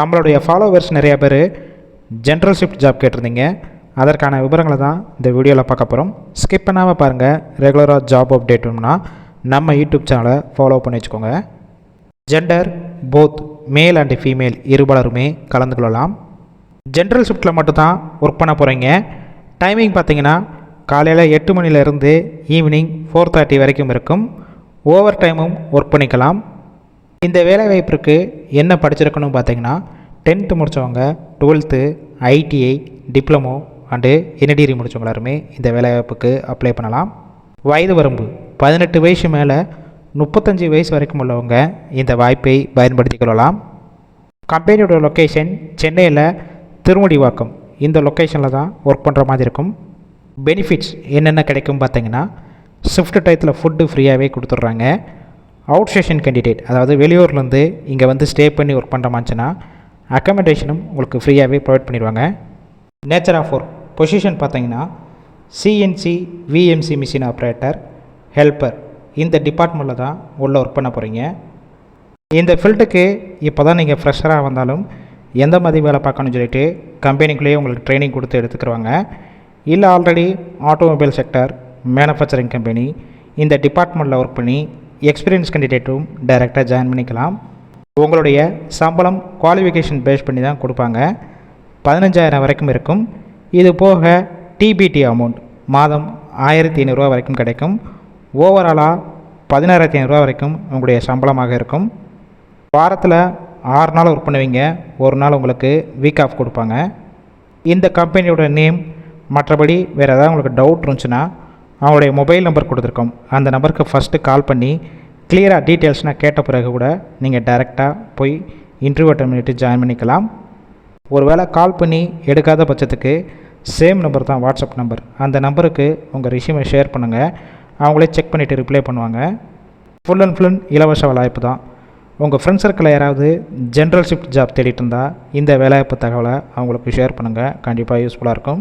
நம்மளுடைய ஃபாலோவர்ஸ் நிறைய பேர் ஜென்ரல் ஷிஃப்ட் ஜாப் கேட்டிருந்தீங்க. அதற்கான விவரங்களை தான் இந்த வீடியோவில் பார்க்க போகிறோம் ஸ்கிப் பண்ணாமல் பாருங்கள் ரெகுலராக ஜாப் அப்டேட்னா நம்ம யூடியூப் சேனலை ஃபாலோ பண்ணி வச்சுக்கோங்க. Gender both male and female இருபலருமே கலந்து கொள்ளலாம். ஜென்ரல் ஷிஃப்ட்டில் மட்டும்தான் ஒர்க் பண்ண போகிறீங்க டைமிங் பார்த்தீங்கன்னா காலையில் எட்டு மணிலேருந்து ஈவினிங் ஃபோர் தேர்ட்டி வரைக்கும் இருக்கும். ஓவர் டைமும் ஒர்க் பண்ணிக்கலாம். இந்த வேலைவாய்ப்பிற்கு என்ன படிச்சிருக்கணும் பார்த்தீங்கன்னா டென்த்து முடித்தவங்க twelfth ITI diploma and any degree முடித்தவங்க எல்லாருமே இந்த வேலைவாய்ப்புக்கு அப்ளை பண்ணலாம். வயது வரம்பு பதினெட்டு வயசு மேலே முப்பத்தஞ்சு வயசு வரைக்கும் உள்ளவங்க இந்த வாய்ப்பை பயன்படுத்திக் கொள்ளலாம். கம்பெனியோட லொக்கேஷன் சென்னையில் திருமுடிவாக்கம் இந்த லொக்கேஷனில் தான் ஒர்க் பண்ணுற மாதிரி இருக்கும். பெனிஃபிட்ஸ் என்னென்ன கிடைக்கும் பார்த்தீங்கன்னா ஷிஃப்ட் டயத்தில் ஃபுட்டு ஃப்ரீயாகவே கொடுத்துட்றாங்க. அவுட் ஸ்டேஷன் கேண்டிடேட் அதாவது வெளியூர்லேருந்து இங்கே வந்து ஸ்டே பண்ணி ஒர்க் பண்ணுற மாதிரிச்சுன்னா அக்கமடேஷனும் உங்களுக்கு ஃப்ரீயாகவே ப்ரொவைட் பண்ணிடுவாங்க. நேச்சர் ஆஃப் ஒர்க் பொசிஷன் பார்த்தீங்கன்னா CNC VMC machine operator helper இந்த டிபார்ட்மெண்ட்டில் தான் உள்ளே ஒர்க் பண்ண போகிறீங்க இந்த ஃபீல்டுக்கு இப்போ தான் நீங்கள் ஃப்ரெஷராக வந்தாலும் எந்த மாதிரி வேலை பார்க்கணும்னு சொல்லிட்டு கம்பெனிக்குள்ளேயே உங்களுக்கு ட்ரைனிங் கொடுத்து எடுத்துக்கிறவங்க இல்லை already automobile sector manufacturing company இந்த டிபார்ட்மெண்ட்டில் ஒர்க் பண்ணி எக்ஸ்பீரியன்ஸ் கேண்டிடேட்டும் டைரெக்டாக ஜாயின் பண்ணிக்கலாம். உங்களுடைய சம்பளம் குவாலிஃபிகேஷன் பேஸ் பண்ணி தான் கொடுப்பாங்க. பதினஞ்சாயிரம் வரைக்கும் இருக்கும். இது போக டிபிடி அமௌண்ட் மாதம் ஆயிரத்தி ஐநூறுரூவா வரைக்கும் கிடைக்கும். ஓவராலாக பதினாறாயிரத்தி ஐநூறுரூவா வரைக்கும் உங்களுடைய சம்பளமாக இருக்கும். வாரத்தில் ஆறு நாள் ஒர்க் பண்ணுவீங்க. ஒரு நாள் உங்களுக்கு வீக் ஆஃப் கொடுப்பாங்க. இந்த கம்பெனியோட நேம் மற்றபடி வேறு ஏதாவது உங்களுக்கு டவுட் இருந்துச்சுன்னா அவங்களுடைய மொபைல் நம்பர் கொடுத்துருக்கோம். அந்த நம்பருக்கு ஃபஸ்ட்டு கால் பண்ணி கிளியராக டீட்டெயில்ஸ்னால் கேட்ட பிறகு கூட நீங்கள் டைரெக்டாக போய் இன்டர்வியூ அட்டன் பண்ணிட்டு ஜாயின் பண்ணிக்கலாம். ஒருவேளை கால் பண்ணி எடுக்காத பட்சத்துக்கு சேம் நம்பர் தான் வாட்ஸ்அப் நம்பர் அந்த நம்பருக்கு உங்கள் ரிஷ்யூமை ஷேர் பண்ணுங்கள் அவங்களே செக் பண்ணிவிட்டு ரிப்ளை பண்ணுவாங்க. ஃபுல் அண்ட் ஃபுல் இலவச வாய்ப்பு தான். உங்கள் ஃப்ரெண்ட்ஸ் சர்க்கிளில் யாராவது ஜென்ரல் ஷிஃப்ட் ஜாப் தேடிட்டு இருந்தால் இந்த வேலைவாய்ப்பு தகவலை அவங்களுக்கு ஷேர் பண்ணுங்கள் கண்டிப்பாக யூஸ்ஃபுல்லாக இருக்கும்.